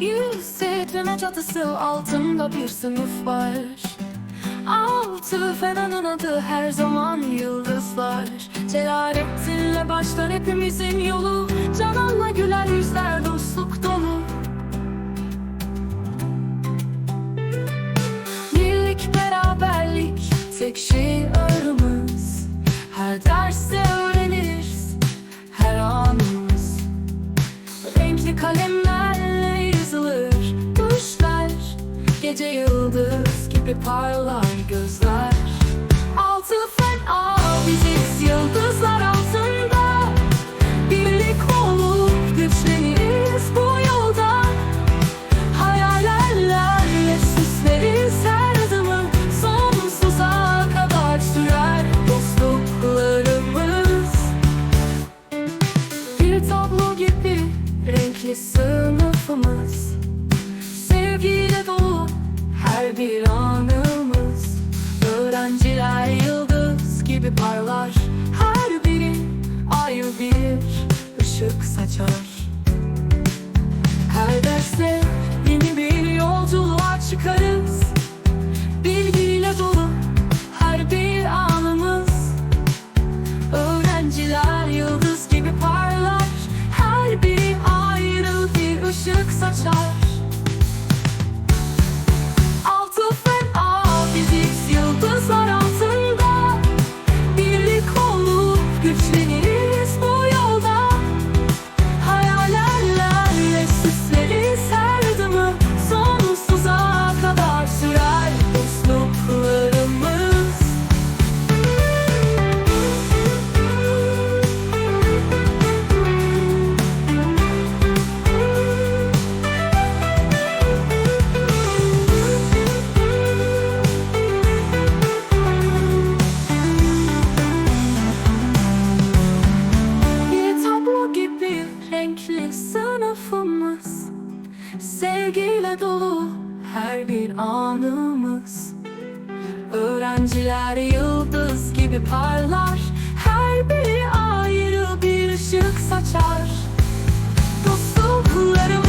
Yüksek çatısı altında bir sınıf var. Altı fenanın adı her zaman yıldızlar. Celalettinle başlar hepimizin yolu. Cananla güler yüzler dostluk dolu. Birlik beraberlik tek şiarımız Her derste öğreniriz her anımız. Renkli kalemlerle Gece yıldız gibi parlar gözler. Altı fena biziz yıldızlar altında. Birlik olup güçleniriz bu yolda. Hayallerle süsleriz her adımı. Sonsuza kadar sürer dostluklarımız Bir tablo gibi renkli sınıfımız bir anımız. Öğrenciler yıldız gibi parlar. Her biri ayrı bir ışık saçar. Her derste yeni bir yolculuğa çıkarız. Bilgiyle dolu her bir anımız. Öğrenciler yıldız gibi parlar. Her biri ayrı bir ışık saçar olup Sevgiyle dolu her bir anımız. Öğrenciler yıldız gibi parlar Her biri ayrı bir ışık saçar. Dostluklarım